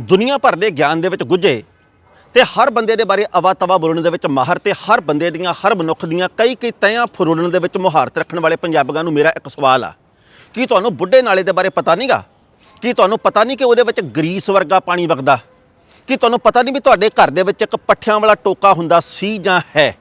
ਦੁਨੀਆ ਭਰ ਦੇ ਗਿਆਨ ਦੇ ਵਿੱਚ ਗੁੱਝੇ ਤੇ ਹਰ ਬੰਦੇ ਦੇ ਬਾਰੇ ਅਵਾ ਤਵਾ ਬੋਲਣ ਦੇ ਵਿੱਚ ਮਾਹਰ ਤੇ ਹਰ ਬੰਦੇ ਦੀਆਂ, ਹਰ ਮਨੁੱਖ ਦੀਆਂ ਕਈ ਕਈ ਤਿਆਂ ਫਰੋਲਣ ਦੇ ਵਿੱਚ ਮੁਹਾਰਤ ਰੱਖਣ ਵਾਲੇ ਪੰਜਾਬੀਆਂ ਨੂੰ ਮੇਰਾ ਇੱਕ ਸਵਾਲ ਆ। ਕੀ ਤੁਹਾਨੂੰ ਬੁੱਢੇ ਨਾਲੇ ਦੇ ਬਾਰੇ ਪਤਾ ਨਹੀਂਗਾ ਕੀ ਤੁਹਾਨੂੰ ਪਤਾ ਨਹੀਂ ਕਿ ਉਹਦੇ ਵਿੱਚ ਗਰੀਸ ਵਰਗਾ ਪਾਣੀ ਵਗਦਾ? ਕੀ ਤੁਹਾਨੂੰ ਪਤਾ ਨਹੀਂ ਵੀ ਤੁਹਾਡੇ ਘਰ ਦੇ ਵਿੱਚ ਇੱਕ ਪੱਠਿਆਂ ਵਾਲਾ ਟੋਕਾ ਹੁੰਦਾ ਸੀ ਜਾਂ ਹੈ?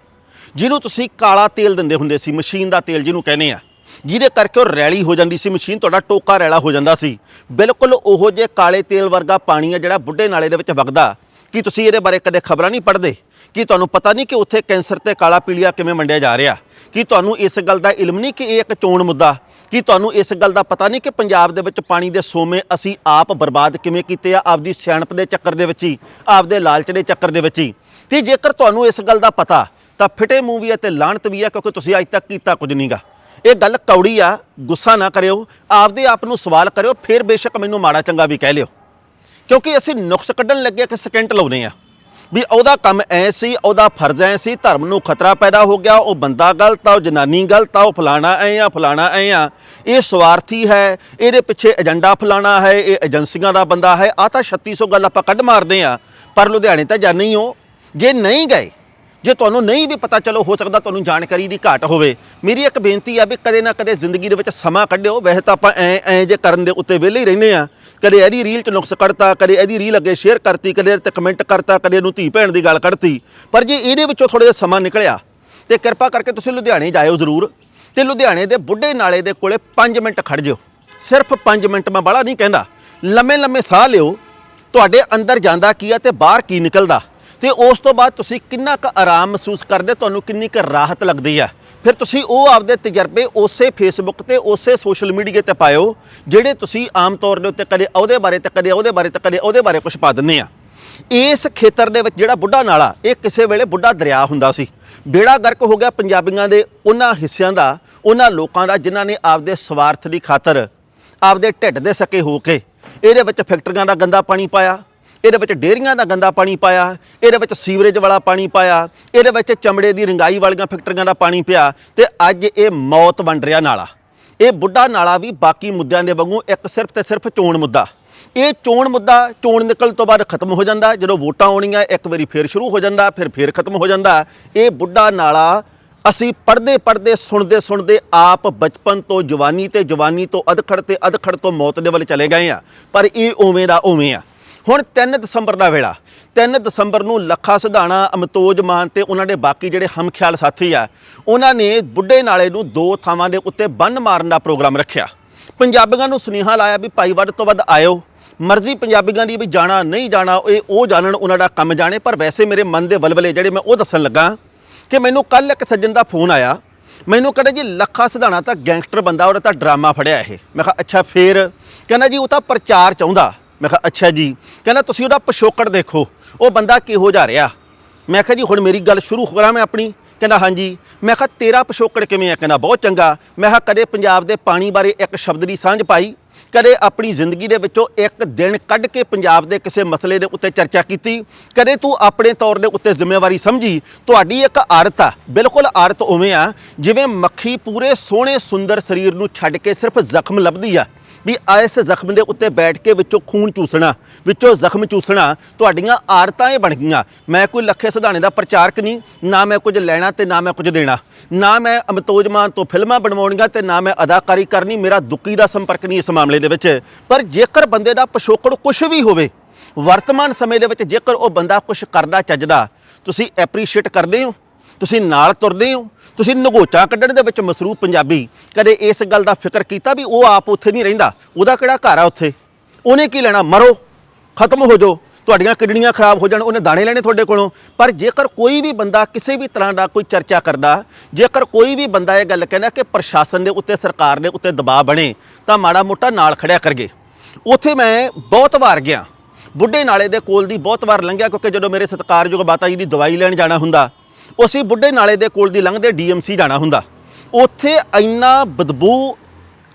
ਜਿਹਨੂੰ ਤੁਸੀਂ ਕਾਲਾ ਤੇਲ ਦਿੰਦੇ ਹੁੰਦੇ ਸੀ, ਮਸ਼ੀਨ ਦਾ ਤੇਲ ਜਿਹਨੂੰ ਕਹਿੰਦੇ ਆ। ਜਿਹਦੇ ਕਰਕੇ ਉਹ ਰੈਲੀ ਹੋ ਜਾਂਦੀ ਸੀ, ਮਸ਼ੀਨ ਤੁਹਾਡਾ ਟੋਕਾ ਰੈਲਾ ਹੋ ਜਾਂਦਾ ਸੀ। ਬਿਲਕੁਲ ਉਹੋ ਜੇ ਕਾਲੇ ਤੇਲ ਵਰਗਾ ਪਾਣੀ ਆ ਜਿਹੜਾ ਬੁੱਢੇ ਨਾਲੇ ਦੇ ਵਿੱਚ ਵਗਦਾ। ਕੀ ਤੁਸੀਂ ਇਹਦੇ ਬਾਰੇ ਕਦੇ ਖਬਰਾਂ ਨਹੀਂ ਪੜ੍ਹਦੇ? ਕੀ ਤੁਹਾਨੂੰ ਪਤਾ ਨਹੀਂ ਕਿ ਉੱਥੇ ਕੈਂਸਰ ਤੇ ਕਾਲਾ ਪੀਲੀਆ ਕਿਵੇਂ ਵੰਡਿਆ ਜਾ ਰਿਹਾ? ਕੀ ਤੁਹਾਨੂੰ ਇਸ ਗੱਲ ਦਾ ਇਲਮ ਨਹੀਂ ਕਿ ਇਹ ਇੱਕ ਚੋਣ ਮੁੱਦਾ? ਕੀ ਤੁਹਾਨੂੰ ਇਸ ਗੱਲ ਦਾ ਪਤਾ ਨਹੀਂ ਕਿ ਪੰਜਾਬ ਦੇ ਵਿੱਚ ਪਾਣੀ ਦੇ ਸੋਮੇ ਅਸੀਂ ਆਪ ਬਰਬਾਦ ਕਿਵੇਂ ਕੀਤੇ ਆ, ਆਪਦੀ ਸਿਆਣਪ ਦੇ ਚੱਕਰ ਦੇ ਵਿੱਚ ਹੀ, ਆਪਦੇ ਲਾਲਚ ਦੇ ਚੱਕਰ ਦੇ ਵਿੱਚ ਹੀ? ਤੇ ਜੇਕਰ ਤੁਹਾਨੂੰ ਇਸ ਗੱਲ ਦਾ ਪਤਾ, ਤਾਂ ਫਿਟੇ ਮੂੰਹ ਵੀ ਹੈ ਤੇ ਲਾਹਣਤ ਵੀ ਹੈ ਕਿਉਂਕਿ ਤੁਸੀਂ ਅੱਜ ਤੱਕ ਕੀਤਾ ਕੁਝ ਨਹੀਂਗਾ ਇਹ ਗੱਲ ਕੌੜੀ ਆ, ਗੁੱਸਾ ਨਾ ਕਰਿਓ, ਆਪਦੇ ਆਪ ਨੂੰ ਸਵਾਲ ਕਰਿਓ, ਫਿਰ ਬੇਸ਼ੱਕ ਮੈਨੂੰ ਮਾੜਾ ਚੰਗਾ ਵੀ ਕਹਿ ਲਿਓ। ਕਿਉਂਕਿ ਅਸੀਂ ਨੁਕਸ ਕੱਢਣ ਲੱਗੇ ਕਿ ਸਕਿੰਟ ਲਾਉਨੇ ਆ। ਵੀ ਉਹਦਾ ਕੰਮ ਐ ਸੀ, ਉਹਦਾ ਫਰਜ਼ ਐ ਸੀ, ਧਰਮ ਨੂੰ ਖਤਰਾ ਪੈਦਾ ਹੋ ਗਿਆ, ਉਹ ਬੰਦਾ ਗਲਤ ਆ, ਉਹ ਜਨਾਨੀ ਗਲਤ ਆ, ਉਹ ਫਲਾਣਾ ਐ ਆ, ਫਲਾਣਾ ਐ ਆ। ਇਹ ਸਵਾਰਥੀ ਹੈ, ਇਹਦੇ ਪਿੱਛੇ ਏਜੰਡਾ ਫਲਾਣਾ ਹੈ, ਇਹ ਏਜੰਸੀਆਂ ਦਾ ਬੰਦਾ ਹੈ ਆ ਤਾਂ 3600 ਗੱਲ ਆਪਾਂ ਕੱਢ ਮਾਰਦੇ ਆ, ਪਰ ਲੁਧਿਆਣੇ ਤਾਂ ਜਾਣੇ ਹੀ ਹੋ ਜੇ ਨਹੀਂ ਗਏ ਜੇ ਤੁਹਾਨੂੰ ਨਹੀਂ ਵੀ ਪਤਾ ਚਲੋ ਹੋ ਸਕਦਾ ਤੁਹਾਨੂੰ ਜਾਣਕਾਰੀ ਦੀ ਘਾਟ ਹੋਵੇ, ਮੇਰੀ ਇੱਕ ਬੇਨਤੀ ਆ ਵੀ ਕਦੇ ਨਾ ਕਦੇ ਜ਼ਿੰਦਗੀ ਦੇ ਵਿੱਚ ਸਮਾਂ ਕੱਢਿਓ। ਵੈਸੇ ਤਾਂ ਆਪਾਂ ਐ ਐ ਜੇ ਕਰਨ ਦੇ ਉੱਤੇ ਵਿਹਲੇ ਹੀ ਰਹਿੰਦੇ ਆ, ਕਦੇ ਇਹਦੀ ਰੀਲ 'ਚ ਨੁਕਸ ਕੱਢਤਾ, ਕਦੇ ਇਹਦੀ ਰੀਲ ਅੱਗੇ ਸ਼ੇਅਰ ਕਰਤੀ, ਕਦੇ ਇਹਦੇ ਤੇ ਕਮੈਂਟ ਕਰਤਾ, ਕਦੇ ਇਹਨੂੰ ਧੀ ਭੈਣ ਦੀ ਗੱਲ ਕੱਢਤੀ। ਪਰ ਜੇ ਇਹਦੇ ਵਿੱਚੋਂ ਥੋੜਾ ਜਿਹਾ ਸਮਾਂ ਨਿਕਲਿਆ, ਤੇ ਕਿਰਪਾ ਕਰਕੇ ਤੁਸੀਂ ਲੁਧਿਆਣੇ ਜਾਇਓ ਜ਼ਰੂਰ। ਤੇ ਲੁਧਿਆਣੇ ਦੇ ਬੁੱਢੇ ਨਾਲੇ ਦੇ ਕੋਲੇ 5 ਮਿੰਟ ਖੜ ਜਿਓ। ਸਿਰਫ 5 ਮਿੰਟ ਮੈਂ ਬਾਹਲਾ ਨਹੀਂ ਕਹਿੰਦਾ ਲੰਮੇ ਲੰਮੇ ਸਾਹ ਲਿਓ, ਤੁਹਾਡੇ ਅੰਦਰ ਜਾਂਦਾ ਕੀ ਆ ਤੇ ਬਾਹਰ ਕੀ ਨਿਕਲਦਾ। ਤੇ ਉਸ ਤੋਂ ਬਾਅਦ ਤੁਸੀਂ ਕਿੰਨਾ ਕੁ ਆਰਾਮ ਮਹਿਸੂਸ ਕਰਦੇ, ਤੁਹਾਨੂੰ ਕਿੰਨੀ ਕੁ ਰਾਹਤ ਲੱਗਦੀ ਆ ਫਿਰ ਤੁਸੀਂ ਉਹ ਆਪਦੇ ਤਜਰਬੇ ਉਸੇ ਫੇਸਬੁੱਕ ਤੇ, ਉਸੇ ਸੋਸ਼ਲ ਮੀਡੀਆ ਤੇ ਪਾਇਓ, ਜਿਹੜੇ ਤੁਸੀਂ ਆਮ ਤੌਰ ਦੇ ਉੱਤੇ ਕਦੇ ਉਹਦੇ ਬਾਰੇ ਤੇ, ਕਦੇ ਉਹਦੇ ਬਾਰੇ ਤੇ, ਕਦੇ ਉਹਦੇ ਬਾਰੇ ਕੁਝ ਪਾ ਦਿੰਦੇ ਆ। ਇਸ ਖੇਤਰ ਦੇ ਵਿੱਚ ਜਿਹੜਾ ਬੁੱਢਾ ਨਾਲਾ, ਇਹ ਕਿਸੇ ਵੇਲੇ ਬੁੱਢਾ ਦਰਿਆ ਹੁੰਦਾ ਸੀ। ਬੇੜਾ ਗਰਕ ਹੋ ਗਿਆ ਪੰਜਾਬੀਆਂ ਦੇ ਉਹਨਾਂ ਹਿੱਸਿਆਂ ਦਾ, ਉਹਨਾਂ ਲੋਕਾਂ ਦਾ, ਜਿਨ੍ਹਾਂ ਨੇ ਆਪਦੇ ਸਵਾਰਥ ਦੀ ਖਾਤਰ, ਆਪਦੇ ਢਿੱਡ ਦੇ ਸਕੇ ਹੋ ਕੇ, ਇਹਦੇ ਵਿੱਚ ਫੈਕਟਰੀਆਂ ਦਾ ਗੰਦਾ ਪਾਣੀ ਪਾਇਆ ਇਹਦੇ ਵਿੱਚ ਡੇਅਰੀਆਂ ਦਾ ਗੰਦਾ ਪਾਣੀ ਪਾਇਆ, ਇਹਦੇ ਵਿੱਚ ਸੀਵਰੇਜ ਵਾਲਾ ਪਾਣੀ ਪਾਇਆ, ਇਹਦੇ ਵਿੱਚ ਚਮੜੇ ਦੀ ਰੰਗਾਈ ਵਾਲੀਆਂ ਫੈਕਟਰੀਆਂ ਦਾ ਪਾਣੀ ਪਿਆ ਤੇ ਅੱਜ ਇਹ ਮੌਤ ਵੰਡ ਰਿਹਾ ਨਾਲਾ। ਇਹ ਬੁੱਢਾ ਨਾਲਾ ਵੀ ਬਾਕੀ ਮੁੱਦਿਆਂ ਦੇ ਵਾਂਗੂ ਇੱਕ ਸਿਰਫ ਤੇ ਸਿਰਫ ਚੋਣ ਮੁੱਦਾ। ਇਹ ਚੋਣ ਮੁੱਦਾ ਚੋਣ ਨਿਕਲ ਤੋਂ ਬਾਅਦ ਖਤਮ ਹੋ ਜਾਂਦਾ, ਜਦੋਂ ਵੋਟਾਂ ਆਉਣੀਆਂ, ਇੱਕ ਵਾਰੀ ਫੇਰ ਸ਼ੁਰੂ ਹੋ ਜਾਂਦਾ, ਫਿਰ ਫੇਰ ਖਤਮ ਹੋ ਜਾਂਦਾ। ਇਹ ਬੁੱਢਾ ਨਾਲਾ ਅਸੀਂ ਪੜਦੇ ਪੜਦੇ ਸੁਣਦੇ ਸੁਣਦੇ ਆਪ ਬਚਪਨ ਤੋਂ ਜਵਾਨੀ ਤੇ ਜਵਾਨੀ ਤੋਂ ਅਧਖੜ ਤੇ ਅਧਖੜ ਤੋਂ ਮੌਤ ਦੇ ਵੱਲ ਚਲੇ ਗਏ ਆ। ਪਰ ਇਹ ਉਵੇਂ ਦਾ ਉਵੇਂ ਆ। ਹੁਣ 3 ਦਸੰਬਰ ਦਾ ਵੇਲਾ। 3 ਦਸੰਬਰ ਨੂੰ ਲੱਖਾ ਸਿਧਾਣਾ, ਅਮਤੋਜ ਮਾਨ ਤੇ ਉਹਨਾਂ ਦੇ ਬਾਕੀ ਜਿਹੜੇ ਹਮਖਿਆਲ ਸਾਥੀ ਆ, ਉਹਨਾਂ ਨੇ ਬੁੱਢੇ ਨਾਲੇ ਨੂੰ ਦੋ ਥਾਵਾਂ ਦੇ ਉੱਤੇ ਬੰਨ ਮਾਰਨ ਦਾ ਪ੍ਰੋਗਰਾਮ ਰੱਖਿਆ। ਪੰਜਾਬੀਆਂ ਨੂੰ ਸੁਨੇਹਾ ਲਾਇਆ ਵੀ ਭਾਈ ਵੱਧ ਤੋਂ ਵੱਧ ਆਇਓ। ਮਰਜ਼ੀ ਪੰਜਾਬੀਆਂ ਦੀ ਵੀ ਜਾਣਾ, ਨਹੀਂ ਜਾਣਾ, ਇਹ ਉਹ ਜਾਣਨ ਉਹਨਾਂ ਦਾ ਕੰਮ ਜਾਣੇ, ਪਰ ਵੈਸੇ ਮੇਰੇ ਮਨ ਦੇ ਵਲਵਲੇ ਜਿਹੜੇ ਮੈਂ ਉਹ ਦੱਸਣ ਲੱਗਾ ਕਿ ਮੈਨੂੰ ਕੱਲ ਇੱਕ ਸੱਜਣ ਦਾ ਫੋਨ ਆਇਆ। ਮੈਨੂੰ ਕਹਿੰਦਾ ਜੀ ਲੱਖਾ ਸਿਧਾਣਾ ਤਾਂ ਗੈਂਗਸਟਰ ਬੰਦਾ, ਉਹਦਾ ਤਾਂ ਡਰਾਮਾ ਫੜਿਆ ਇਹ। ਮੈਂ ਕਿਹਾ, ਅੱਛਾ, ਫੇਰ? ਕਹਿੰਦਾ ਜੀ, ਉਹ ਤਾਂ ਪ੍ਰਚਾਰ ਚਾਹੁੰਦਾ। ਮੈਂ ਕਿਹਾ, ਅੱਛਾ ਜੀ। ਕਹਿੰਦਾ, ਤੁਸੀਂ ਉਹਦਾ ਪਿਛੋਕੜ ਦੇਖੋ। ਉਹ ਬੰਦਾ ਕਿਹੋ ਜਾ ਰਿਹਾ? ਮੈਂ ਕਿਹਾ, ਜੀ, ਹੁਣ ਮੇਰੀ ਗੱਲ ਸ਼ੁਰੂ ਕਰਾਂ ਮੈਂ ਆਪਣੀ? ਕਹਿੰਦਾ, ਹਾਂਜੀ। ਮੈਂ ਕਿਹਾ, ਤੇਰਾ ਪਿਛੋਕੜ ਕਿਵੇਂ ਆ? ਕਹਿੰਦਾ, ਬਹੁਤ ਚੰਗਾ। ਮੈਂ ਕਿਹਾ, ਕਦੇ ਪੰਜਾਬ ਦੇ ਪਾਣੀ ਬਾਰੇ ਇੱਕ ਸ਼ਬਦ ਦੀ ਸਾਂਝ ਪਾਈ? ਕਦੇ ਆਪਣੀ ਜ਼ਿੰਦਗੀ ਦੇ ਵਿੱਚੋਂ ਇੱਕ ਦਿਨ ਕੱਢ ਕੇ ਪੰਜਾਬ ਦੇ ਕਿਸੇ ਮਸਲੇ ਦੇ ਉੱਤੇ ਚਰਚਾ ਕੀਤੀ? ਕਦੇ ਤੂੰ ਆਪਣੇ ਤੌਰ ਦੇ ਉੱਤੇ ਜ਼ਿੰਮੇਵਾਰੀ ਸਮਝੀ? ਤੁਹਾਡੀ ਇੱਕ ਆਦਤ ਆ, ਬਿਲਕੁਲ ਆਦਤ ਉਵੇਂ ਆ, ਜਿਵੇਂ ਮੱਖੀ ਪੂਰੇ ਸੋਹਣੇ ਸੁੰਦਰ ਸਰੀਰ ਨੂੰ ਛੱਡ ਕੇ ਸਿਰਫ ਜ਼ਖਮ ਲੱਭਦੀ ਆ। ਵੀ ਇਸ ਜ਼ਖਮ ਦੇ ਉੱਤੇ ਬੈਠ ਕੇ ਵਿੱਚੋਂ ਖੂਨ ਚੂਸਣਾ, ਵਿੱਚੋਂ ਜ਼ਖਮ ਚੂਸਣਾ, ਤੁਹਾਡੀਆਂ ਆਦਤਾਂ ਇਹ ਬਣ ਗਈਆਂ। ਮੈਂ ਕੋਈ ਲੱਖੇ ਸਿਧਾਣੇ ਦਾ ਪ੍ਰਚਾਰਕ ਨਹੀਂ, ਨਾ ਮੈਂ ਕੁਝ ਲੈਣਾ ਤੇ ਨਾ ਮੈਂ ਕੁਝ ਦੇਣਾ। ਨਾ ਮੈਂ ਅਮਤੋਜ ਮਾਨ ਤੋਂ ਫਿਲਮਾਂ ਬਣਵਾਉਣੀਆਂ ਤੇ ਨਾ ਮੈਂ ਅਦਾਕਾਰੀ ਕਰਨੀ, ਮੇਰਾ ਦੁੱਕੀ ਦਾ ਸੰਪਰਕ ਨਹੀਂ ਇਸ ਮਾਮਲੇ ਦੇ ਵਿੱਚ। ਪਰ ਜੇਕਰ ਬੰਦੇ ਦਾ ਪਿਛੋਕੜ ਕੁਝ ਵੀ ਹੋਵੇ, ਵਰਤਮਾਨ ਸਮੇਂ ਦੇ ਵਿੱਚ ਜੇਕਰ ਉਹ ਬੰਦਾ ਕੁਝ ਕਰਦਾ, ਚੱਜਦਾ, ਤੁਸੀਂ ਐਪਰੀਸ਼ੀਏਟ ਕਰਦੇ ਹੋ? ਤੁਸੀਂ ਨਾਲ ਤੁਰਦੇ ਹੋ, ਤੁਸੀਂ ਨਗੋਚਾ ਕੱਢਣ ਦੇ ਵਿੱਚ ਮਸਰੂਫ ਪੰਜਾਬੀ। ਕਦੇ ਇਸ ਗੱਲ ਦਾ ਫਿਕਰ ਕੀਤਾ ਵੀ ਉਹ ਆਪ ਉੱਥੇ ਨਹੀਂ ਰਹਿੰਦਾ? ਉਹਦਾ ਕਿਹੜਾ ਘਰ ਆ ਉੱਥੇ? ਉਹਨੇ ਕੀ ਲੈਣਾ? ਮਰੋ, ਖਤਮ ਹੋ ਜਾਓ। ਤੁਹਾਡੀਆਂ ਕਿਡਨੀਆਂ ਖਰਾਬ ਹੋ ਜਾਣ, ਉਹਨੇ ਦਾਣੇ ਲੈਣੇ ਤੁਹਾਡੇ ਕੋਲੋਂ। ਪਰ ਜੇਕਰ ਕੋਈ ਵੀ ਬੰਦਾ ਕਿਸੇ ਵੀ ਤਰ੍ਹਾਂ ਦਾ ਕੋਈ ਚਰਚਾ ਕਰਦਾ, ਜੇਕਰ ਕੋਈ ਵੀ ਬੰਦਾ ਇਹ ਗੱਲ ਕਹਿੰਦਾ ਕਿ ਪ੍ਰਸ਼ਾਸਨ ਦੇ ਉੱਤੇ, ਸਰਕਾਰ ਦੇ ਉੱਤੇ ਦਬਾਅ ਬਣੇ, ਤਾਂ ਮਾੜਾ ਮੋਟਾ ਨਾਲ ਖੜਿਆ ਕਰਗੇ। ਉੱਥੇ ਮੈਂ ਬਹੁਤ ਵਾਰ ਗਿਆ। ਬੁੱਢੇ ਨਾਲੇ ਦੇ ਕੋਲ ਦੀ ਬਹੁਤ ਵਾਰ ਲੰਘਿਆ, ਕਿਉਂਕਿ ਜਦੋਂ ਮੇਰੇ ਸਤਿਕਾਰਯੋਗ ਮਾਤਾ ਜੀ ਦੀ ਦਵਾਈ ਲੈਣ ਜਾਣਾ ਹੁੰਦਾ ਉਹ ਅਸੀਂ ਬੁੱਢੇ ਨਾਲੇ ਦੇ ਕੋਲ ਦੀ ਲੰਘਦੇ ਡੀਐਮਸੀ ਜਾਣਾ ਹੁੰਦਾ। ਉੱਥੇ ਇੰਨਾ ਬਦਬੂ,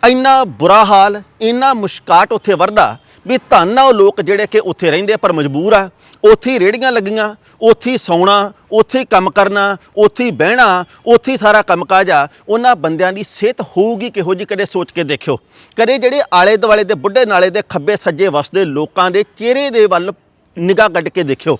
ਇੰਨਾ ਬੁਰਾ ਹਾਲ, ਇੰਨਾ ਮੁਸ਼ਕਾਟ ਉੱਥੇ ਵਰਦਾ ਵੀ ਧੰਨ ਆ ਉਹ ਲੋਕ ਜਿਹੜੇ ਕਿ ਉੱਥੇ ਰਹਿੰਦੇ ਪਰ ਮਜਬੂਰ ਆ। ਉੱਥੇ ਹੀ ਰੇੜੀਆਂ ਲੱਗੀਆਂ, ਉੱਥੇ ਹੀ ਸੌਣਾ, ਉੱਥੇ ਕੰਮ ਕਰਨਾ, ਉੱਥੇ ਬਹਿਣਾ, ਉੱਥੇ ਹੀ ਸਾਰਾ ਕੰਮਕਾਜ ਆ। ਉਹਨਾਂ ਬੰਦਿਆਂ ਦੀ ਸਿਹਤ ਹੋਊਗੀ ਕਿਹੋ ਜੀ ਕਦੇ ਸੋਚ ਕੇ ਦੇਖਿਓ। ਕਦੇ ਜਿਹੜੇ ਆਲੇ ਦੁਆਲੇ ਦੇ ਬੁੱਢੇ ਨਾਲੇ ਦੇ ਖੱਬੇ ਸੱਜੇ ਵਸਦੇ ਲੋਕਾਂ ਦੇ ਚਿਹਰੇ ਦੇ ਵੱਲ ਨਿਗਾਹ ਕੱਢ ਕੇ ਦੇਖਿਓ।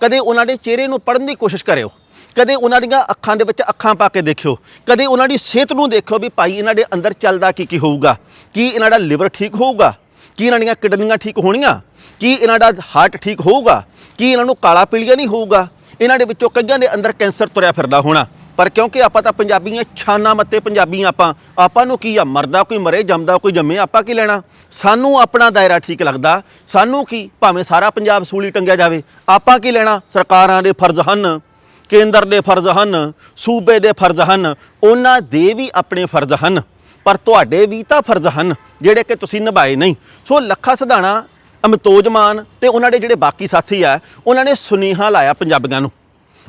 ਕਦੇ ਉਹਨਾਂ ਦੇ ਚਿਹਰੇ ਨੂੰ ਪੜਨ ਦੀ ਕੋਸ਼ਿਸ਼ ਕਰਿਓ। ਕਦੇ ਉਹਨਾਂ ਦੀਆਂ ਅੱਖਾਂ ਦੇ ਵਿੱਚ ਅੱਖਾਂ ਪਾ ਕੇ ਦੇਖਿਓ, ਕਦੇ ਉਹਨਾਂ ਦੀ ਸਿਹਤ ਨੂੰ ਦੇਖਿਓ ਵੀ ਭਾਈ ਇਹਨਾਂ ਦੇ ਅੰਦਰ ਚੱਲਦਾ ਕੀ ਕੀ ਹੋਊਗਾ, ਕੀ ਇਹਨਾਂ ਦਾ ਲਿਵਰ ਠੀਕ ਹੋਊਗਾ, ਕੀ ਇਹਨਾਂ ਦੀਆਂ ਕਿਡਨੀਆਂ ਠੀਕ ਹੋਣੀਆਂ, ਕੀ ਇਹਨਾਂ ਦਾ ਹਾਰਟ ਠੀਕ ਹੋਊਗਾ, ਕੀ ਇਹਨਾਂ ਨੂੰ ਕਾਲਾ ਪੀਲੀਆ ਨਹੀਂ ਹੋਊਗਾ। ਇਹਨਾਂ ਦੇ ਵਿੱਚੋਂ ਕਈਆਂ ਦੇ ਅੰਦਰ ਕੈਂਸਰ ਤੁਰਿਆ ਫਿਰਦਾ ਹੋਣਾ। ਪਰ ਕਿਉਂਕਿ ਆਪਾਂ ਤਾਂ ਪੰਜਾਬੀ ਪੰਜਾਬੀਆਂ ਛਾਨਾ ਮੱਤੇ ਪੰਜਾਬੀ ਆਪਾਂ ਆਪਾਂ ਨੂੰ ਕੀ ਆ, ਮਰਦਾ ਕੋਈ ਮਰੇ, ਜੰਮਦਾ ਕੋਈ ਜੰਮੇ, ਆਪਾਂ ਕੀ ਲੈਣਾ? ਸਾਨੂੰ ਆਪਣਾ ਦਾਇਰਾ ਠੀਕ ਲੱਗਦਾ। ਸਾਨੂੰ ਕੀ, ਭਾਵੇਂ ਸਾਰਾ ਪੰਜਾਬ ਸੂਲੀ ਟੰਗਿਆ ਜਾਵੇ, ਆਪਾਂ ਕੀ ਲੈਣਾ? ਸਰਕਾਰਾਂ ਦੇ ਫਰਜ਼ ਹਨ। ਕੇਂਦਰ ਦੇ ਫਰਜ਼ ਹਨ, ਸੂਬੇ ਦੇ ਫਰਜ਼ ਹਨ, ਉਹਨਾਂ ਦੇ ਵੀ ਆਪਣੇ ਫਰਜ਼ ਹਨ, ਪਰ ਤੁਹਾਡੇ ਵੀ ਤਾਂ ਫਰਜ਼ ਹਨ, ਜਿਹੜੇ ਕਿ ਤੁਸੀਂ ਨਿਭਾਏ ਨਹੀਂ। ਸੋ ਲੱਖਾ ਸਿਧਾਣਾ ਅਮਤੋਜ ਮਾਨ ਤੇ ਉਹਨਾਂ ਦੇ ਜਿਹੜੇ ਬਾਕੀ ਸਾਥੀ ਆ, ਉਹਨਾਂ ਨੇ ਸੁਨੇਹਾ ਲਾਇਆ ਪੰਜਾਬੀਆਂ ਨੂੰ।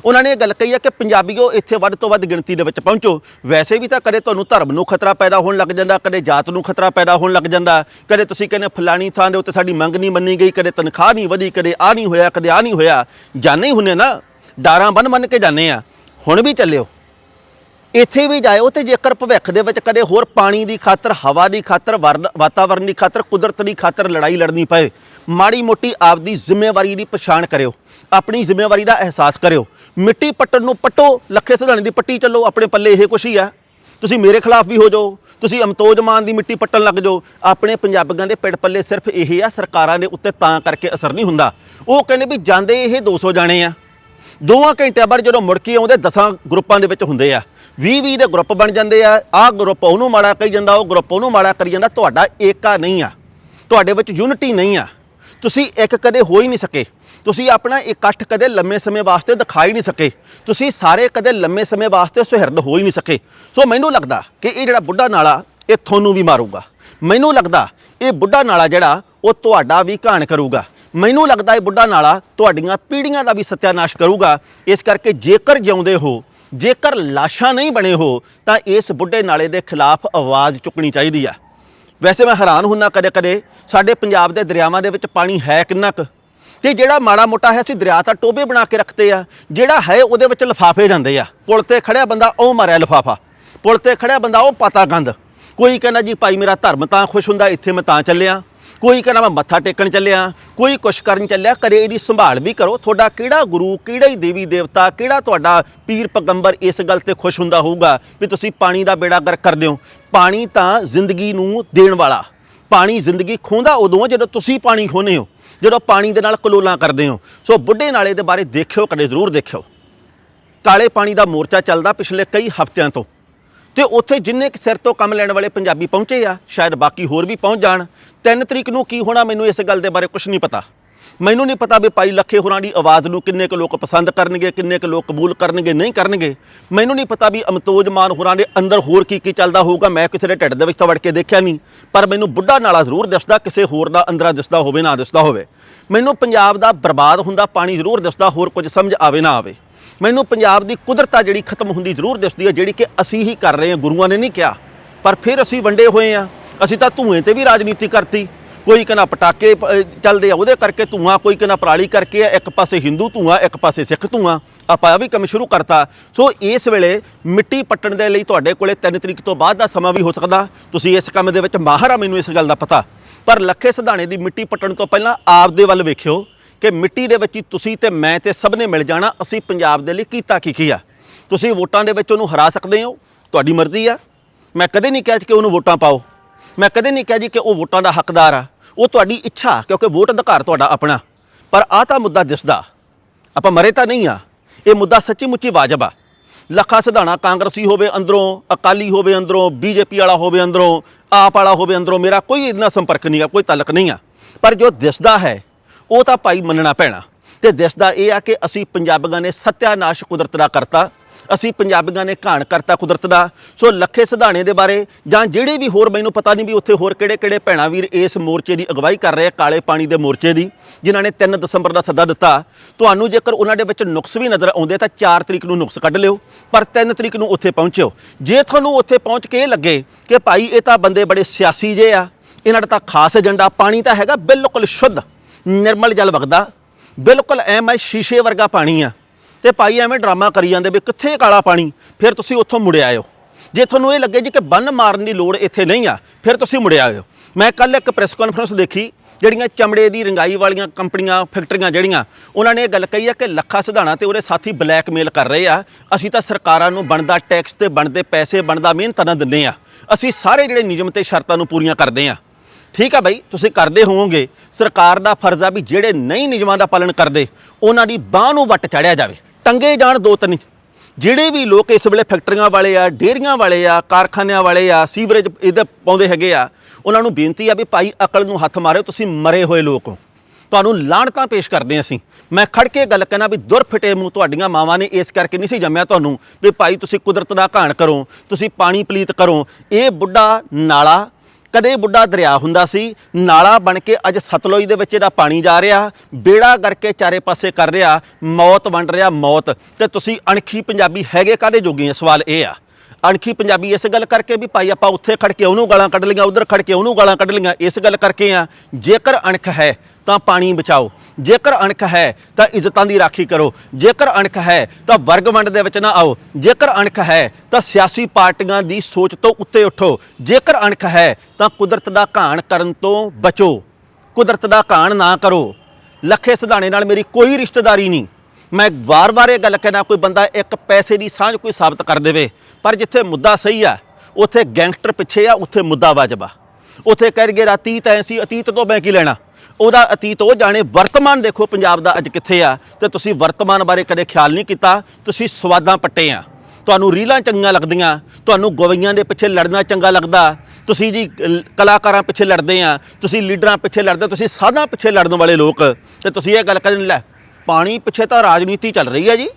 ਉਹਨਾਂ ਨੇ ਇਹ ਗੱਲ ਕਹੀ ਹੈ ਕਿ ਪੰਜਾਬੀਓ, ਇੱਥੇ ਵੱਧ ਤੋਂ ਵੱਧ ਗਿਣਤੀ ਦੇ ਵਿੱਚ ਪਹੁੰਚੋ। ਵੈਸੇ ਵੀ ਤਾਂ ਕਦੇ ਤੁਹਾਨੂੰ ਧਰਮ ਨੂੰ ਖਤਰਾ ਪੈਦਾ ਹੋਣ ਲੱਗ ਜਾਂਦਾ, ਕਦੇ ਜਾਤ ਨੂੰ ਖਤਰਾ ਪੈਦਾ ਹੋਣ ਲੱਗ ਜਾਂਦਾ, ਕਦੇ ਤੁਸੀਂ ਕਹਿੰਦੇ ਫਲਾਣੀ ਥਾਂ ਦੇ ਉੱਤੇ ਸਾਡੀ ਮੰਗ ਨਹੀਂ ਮੰਨੀ ਗਈ, ਕਦੇ ਤਨਖਾਹ ਨਹੀਂ ਵਧੀ, ਕਦੇ ਆ ਨਹੀਂ ਹੋਇਆ, ਕਦੇ ਆ ਨਹੀਂ ਹੋਇਆ। ਜਾਣੇ ਹੀ ਹੁੰਨੇ ਨਾ ਡਾਰਾਂ ਬੰਨ ਬੰਨ ਕੇ ਜਾਂਦੇ ਆ। ਹੁਣ ਵੀ ਚੱਲਿਓ। ਇੱਥੇ ਵੀ ਜਾਇਓ ਤੇ ਜੇਕਰ ਭਵਿੱਖ ਦੇ ਵਿੱਚ ਕਦੇ ਹੋਰ ਪਾਣੀ ਦੀ ਖਾਤਰ, ਹਵਾ ਦੀ ਖਾਤਰ, ਵਰਨ- ਵਾਤਾਵਰਣ ਦੀ ਖਾਤਰ, ਕੁਦਰਤ ਦੀ ਖਾਤਰ ਲੜਾਈ ਲੜਨੀ ਪਏ, ਮਾੜੀ ਮੋਟੀ ਆਪਦੀ ਜ਼ਿੰਮੇਵਾਰੀ ਦੀ ਪਛਾਣ ਕਰਿਓ। ਆਪਣੀ ਜ਼ਿੰਮੇਵਾਰੀ ਦਾ ਅਹਿਸਾਸ ਕਰਿਓ। ਮਿੱਟੀ ਪੱਟਣ ਨੂੰ ਪੱਟੋ, ਲੱਖੇ ਸਿਧਾਣੇ ਦੀ ਪੱਟੀ ਚੱਲੋ, ਆਪਣੇ ਪੱਲੇ ਇਹ ਕੁਛ ਹੀ ਆ। ਤੁਸੀਂ ਮੇਰੇ ਖਿਲਾਫ ਵੀ ਹੋ ਜਾਓ, ਤੁਸੀਂ ਅਮਤੋਜ ਮਾਨ ਦੀ ਮਿੱਟੀ ਪੱਟਣ ਲੱਗ ਜਾਓ। ਆਪਣੇ ਪੰਜਾਬੀਆਂ ਦੇ ਪਿੜ ਪੱਲੇ ਸਿਰਫ ਇਹ ਆ, ਸਰਕਾਰਾਂ ਦੇ ਉੱਤੇ ਤਾਂ ਕਰਕੇ ਅਸਰ ਨਹੀਂ ਹੁੰਦਾ। ਉਹ ਕਹਿੰਦੇ ਵੀ ਜਾਂਦੇ ਇਹ 200 ਜਾਣੇ ਆ। ਦੋਵਾਂ ਘੰਟਿਆਂ ਬਾਅਦ ਜਦੋਂ ਮੁੜ ਕੇ ਆਉਂਦੇ, ਦਸਾਂ ਗਰੁੱਪਾਂ ਦੇ ਵਿੱਚ ਹੁੰਦੇ ਆ। 20 20 ਦੇ ਗਰੁੱਪ ਬਣ ਜਾਂਦੇ ਆ। ਆਹ ਗਰੁੱਪ ਉਹਨੂੰ ਮਾੜਾ ਕਹੀ ਜਾਂਦਾ, ਉਹ ਗਰੁੱਪ ਉਹਨੂੰ ਮਾੜਾ ਕਰੀ ਜਾਂਦਾ, ਤੁਹਾਡਾ ਏਕਾ ਨਹੀਂ ਆ। ਤੁਹਾਡੇ ਵਿੱਚ ਯੂਨਿਟੀ ਨਹੀਂ ਆ। ਤੁਸੀਂ ਇੱਕ ਕਦੇ ਹੋ ਹੀ ਨਹੀਂ ਸਕੇ। ਤੁਸੀਂ ਆਪਣਾ ਇਕੱਠ ਕਦੇ ਲੰਮੇ ਸਮੇਂ ਵਾਸਤੇ ਦਿਖਾ ਹੀ ਨਹੀਂ ਸਕੇ। ਤੁਸੀਂ ਸਾਰੇ ਕਦੇ ਲੰਮੇ ਸਮੇਂ ਵਾਸਤੇ ਸੁਹਿਰਦ ਹੋ ਹੀ ਨਹੀਂ ਸਕੇ। ਸੋ ਮੈਨੂੰ ਲੱਗਦਾ ਕਿ ਇਹ ਜਿਹੜਾ ਬੁੱਢਾ ਨਾਲਾ, ਇਹ ਤੁਹਾਨੂੰ ਵੀ ਮਾਰੂਗਾ। ਮੈਨੂੰ ਲੱਗਦਾ ਇਹ ਬੁੱਢਾ ਨਾਲਾ ਜਿਹੜਾ, ਉਹ ਤੁਹਾਡਾ ਵੀ ਘਾਣ ਕਰੂਗਾ। ਮੈਨੂੰ ਲੱਗਦਾ ਇਹ ਬੁੱਢਾ ਨਾਲਾ ਤੁਹਾਡੀਆਂ ਪੀੜ੍ਹੀਆਂ ਦਾ ਵੀ ਸਤਿਆਨਾਸ਼ ਕਰੂਗਾ। ਇਸ ਕਰਕੇ ਜੇਕਰ ਜਿਉਂਦੇ ਹੋ, ਜੇਕਰ ਲਾਸ਼ਾਂ ਨਹੀਂ ਬਣੇ ਹੋ, ਤਾਂ ਇਸ ਬੁੱਢੇ ਨਾਲੇ ਦੇ ਖਿਲਾਫ ਆਵਾਜ਼ ਚੁੱਕਣੀ ਚਾਹੀਦੀ ਆ। ਵੈਸੇ ਮੈਂ ਹੈਰਾਨ ਹੁੰਨਾ ਕਦੇ ਕਦੇ ਸਾਡੇ ਪੰਜਾਬ ਦੇ ਦਰਿਆਵਾਂ ਦੇ ਵਿੱਚ ਪਾਣੀ ਹੈ ਕਿੰਨਾ ਕੁ? ਤੇ ਜਿਹੜਾ ਮਾੜਾ ਮੋਟਾ ਹੈ, ਅਸੀਂ ਦਰਿਆ ਤਾਂ ਟੋਬੇ ਬਣਾ ਕੇ ਰੱਖਦੇ ਆ, ਜਿਹੜਾ ਹੈ ਉਹਦੇ ਵਿੱਚ ਲਫਾਫੇ ਜਾਂਦੇ ਆ। ਪੁਲ ਤੇ ਖੜਿਆ ਬੰਦਾ, ਉਹ ਮਾਰਿਆ ਲਫਾਫਾ। ਪੁਲ ਤੇ ਖੜਿਆ ਬੰਦਾ, ਉਹ ਪਤਾ ਗੰਦ। ਕੋਈ ਕਹਿੰਦਾ ਜੀ, ਭਾਈ ਮੇਰਾ ਧਰਮ ਤਾਂ ਖੁਸ਼ ਹੁੰਦਾ, ਇੱਥੇ ਮੈਂ ਤਾਂ ਚੱਲਿਆ। ਕੋਈ ਕਹਿੰਦਾ ਮੈਂ ਮੱਥਾ ਟੇਕਣ ਚੱਲਿਆ, ਕੋਈ ਕੁਛ ਕਰਨ ਚੱਲਿਆ ਕਰੇ ਇਹਦੀ ਸੰਭਾਲ ਵੀ ਕਰੋ। ਤੁਹਾਡਾ ਕਿਹੜਾ ਗੁਰੂ, ਕਿਹੜਾ ਹੀ ਦੇਵੀ ਦੇਵਤਾ, ਕਿਹੜਾ ਤੁਹਾਡਾ ਪੀਰ ਪਗੰਬਰ ਇਸ ਗੱਲ ਤੇ ਖੁਸ਼ ਹੁੰਦਾ ਹੋਊਗਾ ਵੀ ਤੁਸੀਂ ਪਾਣੀ ਦਾ ਬੇੜਾ ਗਰਕ ਕਰਦੇ ਹੋ। ਪਾਣੀ ਤਾਂ ਜ਼ਿੰਦਗੀ ਨੂੰ ਦੇਣ ਵਾਲਾ। ਪਾਣੀ ਜ਼ਿੰਦਗੀ ਖੋਂਦਾ ਉਦੋਂ ਜਦੋਂ ਤੁਸੀਂ ਪਾਣੀ ਖੋਨੇ ਹੋ, ਜਦੋਂ ਪਾਣੀ ਦੇ ਨਾਲ ਕਲੋਲਾਂ ਕਰਦੇ ਹੋ। ਸੋ ਬੁੱਢੇ ਨਾਲੇ ਦੇ ਬਾਰੇ ਦੇਖਿਓ, ਕਦੇ ਜ਼ਰੂਰ ਦੇਖਿਓ। ਕਾਲੇ ਪਾਣੀ ਦਾ ਮੋਰਚਾ ਚੱਲਦਾ ਪਿਛਲੇ ਕਈ ਹਫ਼ਤਿਆਂ ਤੋਂ। ਤੇ ਉੱਥੇ ਜਿੰਨੇ ਕੁ ਸਿਰ ਤੋਂ ਕੰਮ ਲੈਣ ਵਾਲੇ ਪੰਜਾਬੀ ਪਹੁੰਚੇ ਆ, ਸ਼ਾਇਦ ਬਾਕੀ ਹੋਰ ਵੀ ਪਹੁੰਚ ਜਾਣ 3 ਤਰੀਕ ਨੂੰ ਕੀ ਹੋਣਾ ਮੈਨੂੰ ਇਸ ਗੱਲ ਦੇ ਬਾਰੇ ਕੁਝ ਨਹੀਂ ਪਤਾ। ਮੈਨੂੰ ਨਹੀਂ ਪਤਾ ਵੀ ਭਾਈ ਲੱਖੇ ਹੋਰਾਂ ਦੀ ਆਵਾਜ਼ ਨੂੰ ਕਿੰਨੇ ਕੁ ਲੋਕ ਪਸੰਦ ਕਰਨਗੇ, ਕਿੰਨੇ ਕੁ ਲੋਕ ਕਬੂਲ ਕਰਨਗੇ, ਨਹੀਂ ਕਰਨਗੇ। ਮੈਨੂੰ ਨਹੀਂ ਪਤਾ ਵੀ ਅਮਤੋਜ ਮਾਨ ਹੋਰਾਂ ਦੇ ਅੰਦਰ ਹੋਰ ਕੀ ਕੀ ਚੱਲਦਾ ਹੋਊਗਾ, ਮੈਂ ਕਿਸੇ ਦੇ ਢਿੱਡ ਦੇ ਵਿੱਚ ਤਾਂ ਵੜ ਕੇ ਦੇਖਿਆ ਨਹੀਂ, ਪਰ ਮੈਨੂੰ ਬੁੱਢਾ ਨਾਲਾ ਜ਼ਰੂਰ ਦਿਸਦਾ, ਕਿਸੇ ਹੋਰ ਦਾ ਅੰਦਰਾਂ ਦਿਸਦਾ ਹੋਵੇ, ਨਾ ਦਿਸਦਾ ਹੋਵੇ। ਮੈਨੂੰ ਪੰਜਾਬ ਦਾ ਬਰਬਾਦ ਹੁੰਦਾ, ਪਾਣੀ ਜ਼ਰੂਰ ਦਿਸਦਾ, ਹੋਰ ਕੁਝ ਸਮਝ ਆਵੇ ਨਾ ਆਵੇ। ਮੈਨੂੰ ਪੰਜਾਬ ਦੀ ਕੁਦਰਤ ਆ ਜਿਹੜੀ ਖਤਮ ਹੁੰਦੀ ਜ਼ਰੂਰ ਦਿਸਦੀ ਹੈ ਜਿਹੜੀ ਕਿ ਅਸੀਂ ਹੀ ਕਰ ਰਹੇ ਹਾਂ ਗੁਰੂਆਂ ਨੇ ਨਹੀਂ ਕਿਹਾ। ਪਰ ਫਿਰ ਅਸੀਂ ਵੰਡੇ ਹੋਏ ਆ। ਅਸੀਂ ਤਾਂ ਧੂਏ ਤੇ ਵੀ ਰਾਜਨੀਤੀ ਕਰਤੀ। ਕੋਈ ਕਹਿੰਦਾ ਪਟਾਕੇ ਚੱਲਦੇ ਆ, ਉਹਦੇ ਕਰਕੇ ਧੂਆਂ, ਕੋਈ ਕਹਿੰਦਾ ਪਰਾਲੀ ਕਰਕੇ ਆ, ਇੱਕ ਪਾਸੇ ਹਿੰਦੂ ਧੂਆਂ, ਇੱਕ ਪਾਸੇ ਸਿੱਖ ਧੂਆਂ। ਆਪਾਂ ਇਹ ਵੀ ਕੰਮ ਸ਼ੁਰੂ ਕਰਤਾ। ਸੋ ਇਸ ਵੇਲੇ ਮਿੱਟੀ ਪੱਟਣ ਦੇ ਲਈ ਤੁਹਾਡੇ ਕੋਲੇ 3 ਤਰੀਕ ਤੋਂ ਬਾਅਦ ਦਾ ਸਮਾਂ ਵੀ ਹੋ ਸਕਦਾ। ਤੁਸੀਂ ਇਸ ਕੰਮ ਦੇ ਵਿੱਚ ਮਾਹਰ ਆ, ਮੈਨੂੰ ਇਸ ਗੱਲ ਦਾ ਪਤਾ। ਪਰ ਲੱਖੇ ਸਿਧਾਣੇ ਦੀ ਮਿੱਟੀ ਪੱਟਣ ਤੋਂ ਪਹਿਲਾਂ ਆਪ ਦੇ ਵੱਲ ਵੇਖਿਓ। ਕਿ ਮਿੱਟੀ ਦੇ ਵਿੱਚ ਹੀ ਤੁਸੀਂ ਤੇ ਮੈਂ ਤੇ ਸਭ ਨੇ ਮਿਲ ਜਾਣਾ, ਅਸੀਂ ਪੰਜਾਬ ਦੇ ਲਈ ਕੀਤਾ ਕੀ ਕੀ ਆ? ਤੁਸੀਂ ਵੋਟਾਂ ਦੇ ਵਿੱਚ ਉਹਨੂੰ ਹਰਾ ਸਕਦੇ ਹੋ, ਤੁਹਾਡੀ ਮਰਜ਼ੀ ਆ। ਮੈਂ ਕਦੇ ਨਹੀਂ ਕਿਹਾ ਕਿ ਉਹਨੂੰ ਵੋਟਾਂ ਪਾਓ। ਮੈਂ ਕਦੇ ਨਹੀਂ ਕਿਹਾ ਜੀ ਕਿ ਉਹ ਵੋਟਾਂ ਦਾ ਹੱਕਦਾਰ ਆ। ਉਹ ਤੁਹਾਡੀ ਇੱਛਾ, ਕਿਉਂਕਿ ਵੋਟ ਅਧਿਕਾਰ ਤੁਹਾਡਾ ਆਪਣਾ। ਪਰ ਆ ਤਾਂ ਮੁੱਦਾ ਦਿਸਦਾ। ਆਪਾਂ ਮਰੇ ਤਾਂ ਨਹੀਂ ਆ। ਇਹ ਮੁੱਦਾ ਸੱਚੀ ਮੁੱਚੀ ਵਾਜਬ ਆ। ਲੱਖਾ ਸਿਧਾਣਾ ਕਾਂਗਰਸੀ ਹੋਵੇ ਅੰਦਰੋਂ, ਅਕਾਲੀ ਹੋਵੇ ਅੰਦਰੋਂ, ਬੀਜੇਪੀ ਵਾਲਾ ਹੋਵੇ ਅੰਦਰੋਂ, ਆਪ ਵਾਲਾ ਹੋਵੇ ਅੰਦਰੋਂ, ਮੇਰਾ ਕੋਈ ਇੰਨਾ ਸੰਪਰਕ ਨਹੀਂ ਆ, ਕੋਈ ਤਲਕ ਨਹੀਂ ਆ। ਪਰ ਜੋ ਦਿਸਦਾ ਹੈ ਉਹ ਤਾਂ ਭਾਈ ਮੰਨਣਾ ਪੈਣਾ। ਤੇ ਦਿਸਦਾ ਇਹ ਆ ਕਿ ਅਸੀਂ ਪੰਜਾਬੀਆਂ ਨੇ ਸਤਿਆਨਾਸ਼ ਕੁਦਰਤ ਦਾ ਕਰਤਾ। ਅਸੀਂ ਪੰਜਾਬੀਆਂ ਨੇ ਘਾਣ ਕਰਤਾ ਕੁਦਰਤ ਦਾ। ਸੋ ਲੱਖੇ ਸਿਧਾਣੇ ਦੇ ਬਾਰੇ ਜਾਂ ਜਿਹੜੇ ਵੀ ਹੋਰ ਮੈਨੂੰ ਪਤਾ ਨਹੀਂ ਵੀ ਉੱਥੇ ਹੋਰ ਕਿਹੜੇ ਕਿਹੜੇ ਭੈਣਾ ਵੀਰ ਇਸ ਮੋਰਚੇ ਦੀ ਅਗਵਾਈ ਕਰ ਰਹੇ ਕਾਲੇ ਪਾਣੀ ਦੇ ਮੋਰਚੇ ਦੀ, ਜਿਨ੍ਹਾਂ ਨੇ 3 ਦਸੰਬਰ ਦਾ ਸੱਦਾ ਦਿੱਤਾ। ਤੁਹਾਨੂੰ ਜੇਕਰ ਉਹਨਾਂ ਦੇ ਵਿੱਚ ਨੁਕਸ ਵੀ ਨਜ਼ਰ ਆਉਂਦੇ ਤਾਂ 4 ਤਰੀਕ ਨੂੰ ਨੁਕਸ ਕੱਢ ਲਿਓ, ਪਰ 3 ਤਰੀਕ ਨੂੰ ਉੱਥੇ ਪਹੁੰਚਿਓ। ਜੇ ਤੁਹਾਨੂੰ ਉੱਥੇ ਪਹੁੰਚ ਕੇ ਇਹ ਲੱਗੇ ਕਿ ਭਾਈ ਇਹ ਤਾਂ ਬੰਦੇ ਬੜੇ ਸਿਆਸੀ ਜੇ ਆ, ਇਹਨਾਂ ਦਾ ਤਾਂ ਖਾਸ ਏਜੰਡਾ, ਪਾਣੀ ਤਾਂ ਹੈਗਾ ਬਿਲਕੁਲ ਸ਼ੁੱਧ। ਨਿਰਮਲ ਜਲ ਵਗਦਾ। ਬਿਲਕੁਲ ਐਵੇਂ ਸ਼ੀਸ਼ੇ ਵਰਗਾ ਪਾਣੀ ਆ। ਤੇ ਭਾਈ ਐਵੇਂ ਡਰਾਮਾ ਕਰੀ ਜਾਂਦੇ ਵੀ ਕਿੱਥੇ ਕਾਲਾ ਪਾਣੀ? ਫਿਰ ਤੁਸੀਂ ਉੱਥੋਂ ਮੁੜ ਆਇਓ। ਜੇ ਤੁਹਾਨੂੰ ਇਹ ਲੱਗੇ ਜੀ ਕਿ ਬੰਨ ਮਾਰਨ ਦੀ ਲੋੜ ਇੱਥੇ ਨਹੀਂ ਆ, ਫਿਰ ਤੁਸੀਂ ਮੁੜ ਆਇਓ। ਮੈਂ ਕੱਲ ਇੱਕ ਪ੍ਰੈਸ ਕਾਨਫਰੰਸ ਦੇਖੀ, ਜਿਹੜੀਆਂ ਚਮੜੇ ਦੀ ਰੰਗਾਈ ਵਾਲੀਆਂ ਕੰਪਨੀਆਂ ਫੈਕਟਰੀਆਂ ਜਿਹੜੀਆਂ, ਉਹਨਾਂ ਨੇ ਇਹ ਗੱਲ ਕਹੀ ਆ ਕਿ ਲੱਖਾ ਸਿਧਾਣਾ ਤੇ ਉਹਦੇ ਸਾਥੀ ਬਲੈਕਮੇਲ ਕਰ ਰਹੇ ਆ। ਅਸੀਂ ਤਾਂ ਸਰਕਾਰਾਂ ਨੂੰ ਬਣਦਾ ਟੈਕਸ ਤੇ ਬਣਦੇ ਪੈਸੇ, ਬਣਦਾ ਮਿਹਨਤ ਨਾ ਦਿੰਦੇ ਆ। ਅਸੀਂ ਸਾਰੇ ਜਿਹੜੇ ਨਿਯਮ ਤੇ ਸ਼ਰਤਾਂ ਨੂੰ ਪੂਰੀਆਂ ਕਰਦੇ ਆ। ਠੀਕ ਆ ਬਈ, ਤੁਸੀਂ ਕਰਦੇ ਹੋਵੋਗੇ, ਸਰਕਾਰ ਦਾ ਫਰਜ਼ ਆ ਵੀ ਜਿਹੜੇ ਨਹੀਂ ਨਿਯਮਾਂ ਦਾ ਪਾਲਣ ਕਰਦੇ, ਉਹਨਾਂ ਦੀ ਬਾਹ ਨੂੰ ਵੱਟ ਚੜਿਆ ਜਾਵੇ। ਟੰਗੇ ਜਾਣ ਦੋ ਤਿੰਨ। ਜਿਹੜੇ ਵੀ ਲੋਕ ਇਸ ਵੇਲੇ ਫੈਕਟਰੀਆਂ ਵਾਲੇ ਆ, ਡੇਅਰੀਆਂ ਵਾਲੇ ਆ, ਕਾਰਖਾਨਿਆਂ ਵਾਲੇ ਆ, ਸੀਵਰੇਜ ਇਹਦੇ ਪਾਉਂਦੇ ਹੈਗੇ ਆ, ਉਹਨਾਂ ਨੂੰ ਬੇਨਤੀ ਆ ਵੀ ਭਾਈ ਅਕਲ ਨੂੰ ਹੱਥ ਮਾਰਿਓ, ਤੁਸੀਂ ਮਰੇ ਹੋਏ ਲੋਕ ਹੋ। ਤੁਹਾਨੂੰ ਲਾਹਣਤਾਂ ਪੇਸ਼ ਕਰਦੇ ਅਸੀਂ। ਮੈਂ ਖੜ ਕੇ ਗੱਲ ਕਹਿਣਾ ਵੀ ਦੁਰ ਫਿਟੇ ਮੂੰਹ ਤੁਹਾਡੀਆਂ ਮਾਵਾਂ ਨੇ, ਇਸ ਕਰਕੇ ਨਹੀਂ ਸੀ ਜੰਮਿਆ ਤੁਹਾਨੂੰ ਵੀ ਭਾਈ ਤੁਸੀਂ ਕੁਦਰਤ ਦਾ ਘਾਣ ਕਰੋ, ਤੁਸੀਂ ਪਾਣੀ ਪਲੀਤ ਕਰੋ, ਇਹ ਬੁੱਢਾ ਨਾਲਾ ਕਦੇ ਬੁੱਢਾ ਦਰਿਆ ਹੁੰਦਾ ਸੀ, ਨਾਲਾ ਬਣ ਕੇ ਅੱਜ ਸਤਲੁਜ ਦੇ ਵਿੱਚ ਇਹਦਾ ਪਾਣੀ ਜਾ ਰਿਹਾ, ਬੇੜਾ ਕਰਕੇ ਚਾਰੇ ਪਾਸੇ ਕਰ ਰਿਹਾ, ਮੌਤ ਵੰਡ ਰਿਹਾ ਮੌਤ। ਤੇ ਤੁਸੀਂ ਅਣਖੀ ਪੰਜਾਬੀ ਹੈਗੇ ਕਾਦੇ ਜੋਗੀ ਆ? ਸਵਾਲ ਇਹ ਆ। ਅਣਖੀ ਪੰਜਾਬੀ ਇਸ ਗੱਲ ਕਰਕੇ ਵੀ ਭਾਈ ਆਪਾਂ ਉੱਥੇ ਖੜ ਕੇ ਉਹਨੂੰ ਗਾਲਾਂ ਕੱਢ ਲਈਆਂ, ਉਧਰ ਖੜ ਕੇ ਉਹਨੂੰ ਗਾਲਾਂ ਕੱਢ ਲਈਆਂ, ਇਸ ਗੱਲ ਕਰਕੇ ਆ। ਜੇਕਰ ਅਣਖ ਹੈ ਤਾਂ ਪਾਣੀ ਬਚਾਓ। ਜੇਕਰ ਅਣਖ ਹੈ ਤਾਂ ਇੱਜ਼ਤਾਂ ਦੀ ਰਾਖੀ ਕਰੋ। ਜੇਕਰ ਅਣਖ ਹੈ ਤਾਂ ਵਰਗ ਵੰਡ ਦੇ ਵਿੱਚ ਨਾ ਆਓ। ਜੇਕਰ ਅਣਖ ਹੈ ਤਾਂ ਸਿਆਸੀ ਪਾਰਟੀਆਂ ਦੀ ਸੋਚ ਤੋਂ ਉੱਤੇ ਉੱਠੋ। ਜੇਕਰ ਅਣਖ ਹੈ ਤਾਂ ਕੁਦਰਤ ਦਾ ਘਾਣ ਕਰਨ ਤੋਂ ਬਚੋ। ਕੁਦਰਤ ਦਾ ਘਾਣ ਨਾ ਕਰੋ। ਲੱਖੇ ਸਿਧਾਣੇ ਨਾਲ ਮੇਰੀ ਕੋਈ ਰਿਸ਼ਤੇਦਾਰੀ ਨਹੀਂ। ਮੈਂ ਵਾਰ-ਵਾਰ ਇਹ ਗੱਲ ਕਹਿਣਾ, ਕੋਈ ਬੰਦਾ ਇੱਕ ਪੈਸੇ ਦੀ ਸਾਂਝ ਕੋਈ ਸਾਬਤ ਕਰ ਦੇਵੇ, ਪਰ ਜਿੱਥੇ ਮੁੱਦਾ ਸਹੀ ਆ, ਉੱਥੇ ਗੈਂਗਸਟਰ ਪਿੱਛੇ ਆ, ਉੱਥੇ ਮੁੱਦਾ ਵਾਜਬਾ ਉੱਥੇ ਕਹਿ ਗਏ ਅਤੀਤ ਐ ਸੀ, ਅਤੀਤ ਤੋਂ ਮੈਂ ਕੀ ਲੈਣਾ? ਉਹਦਾ ਅਤੀਤ ਉਹ ਜਾਣੇ, ਵਰਤਮਾਨ ਦੇਖੋ ਪੰਜਾਬ ਦਾ ਅੱਜ ਕਿੱਥੇ ਆ, ਤੇ ਤੁਸੀਂ ਵਰਤਮਾਨ ਬਾਰੇ ਕਦੇ ਖਿਆਲ ਨਹੀਂ ਕੀਤਾ, ਤੁਸੀਂ ਸਵਾਦਾਂ ਪੱਟੇ ਆ। ਤੁਹਾਨੂੰ ਰੀਲਾਂ ਚੰਗੀਆਂ ਲੱਗਦੀਆਂ, ਤੁਹਾਨੂੰ ਗਵਈਆਂ ਦੇ ਪਿੱਛੇ ਲੜਨਾ ਚੰਗਾ ਲੱਗਦਾ, ਤੁਸੀਂ ਜੀ ਕਲਾਕਾਰਾਂ ਪਿੱਛੇ ਲੜਦੇ ਆ, ਤੁਸੀਂ ਲੀਡਰਾਂ ਪਿੱਛੇ ਲੜਦੇ, ਤੁਸੀਂ ਸਾਧਾਂ ਪਿੱਛੇ ਲੜਨ ਵਾਲੇ ਲੋਕ, ਤੇ ਤੁਸੀਂ ਇਹ ਗੱਲ ਕਰਨ ਲੈ ਪਾਣੀ ਪਿੱਛੇ ਤਾਂ ਰਾਜਨੀਤੀ ਚੱਲ ਰਹੀ ਹੈ ਜੀ।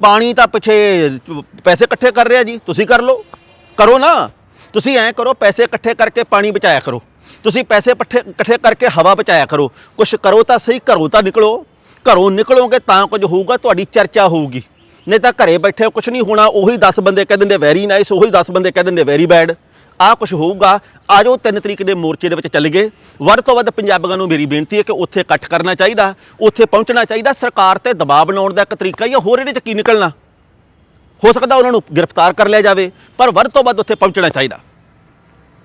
ਪਾਣੀ ਤਾਂ ਪਿੱਛੇ ਪੈਸੇ ਇਕੱਠੇ ਕਰ ਰਿਹਾ ਜੀ, ਤੁਸੀਂ ਕਰ ਲਓ। ਕਰੋ ਨਾ। ਤੁਸੀਂ ਐਂ ਕਰੋ, ਪੈਸੇ ਇਕੱਠੇ ਕਰਕੇ ਪਾਣੀ ਬਚਾਇਆ ਕਰੋ। ਤੁਸੀਂ ਪੈਸੇ ਇਕੱਠੇ ਇਕੱਠੇ ਕਰਕੇ ਹਵਾ ਬਚਾਇਆ ਕਰੋ। ਕੁਛ ਕਰੋ ਤਾਂ ਸਹੀ, ਘਰੋਂ ਤਾਂ ਨਿਕਲੋ। ਘਰੋਂ ਨਿਕਲੋਗੇ ਤਾਂ ਕੁਝ ਹੋਊਗਾ, ਤੁਹਾਡੀ ਚਰਚਾ ਹੋਊਗੀ। ਨਹੀਂ ਤਾਂ ਘਰੇ ਬੈਠੇ ਕੁਝ ਨਹੀਂ ਹੋਣਾ, ਉਹੀ 10 ਬੰਦੇ ਕਹਿ ਦਿੰਦੇ ਵੈਰੀ ਨਾਈਸ ਉਹੀ 10 ਬੰਦੇ ਕਹਿ ਦਿੰਦੇ ਵੈਰੀ ਬੈਡ ਆਹ ਕੁਝ ਹੋਊਗਾ ਆਜੋ 3 ਤਰੀਕ ਦੇ ਮੋਰਚੇ ਦੇ ਵਿੱਚ ਚੱਲ ਗਏ। ਵੱਧ ਤੋਂ ਵੱਧ ਪੰਜਾਬੀਆਂ ਨੂੰ ਮੇਰੀ ਬੇਨਤੀ ਹੈ ਕਿ ਉੱਥੇ ਇਕੱਠ ਕਰਨਾ ਚਾਹੀਦਾ ਉੱਥੇ ਪਹੁੰਚਣਾ ਚਾਹੀਦਾ ਸਰਕਾਰ ਤੇ ਦਬਾਅ ਬਣਾਉਣ ਦਾ ਇੱਕ ਤਰੀਕਾ ਹੀ ਆ, ਹੋਰ ਇਹਦੇ ਚ ਕੀ ਨਿਕਲਣਾ? ਹੋ ਸਕਦਾ ਉਹਨਾਂ ਨੂੰ ਗ੍ਰਿਫਤਾਰ ਕਰ ਲਿਆ ਜਾਵੇ ਪਰ ਵੱਧ ਤੋਂ ਵੱਧ ਉੱਥੇ ਪਹੁੰਚਣਾ ਚਾਹੀਦਾ।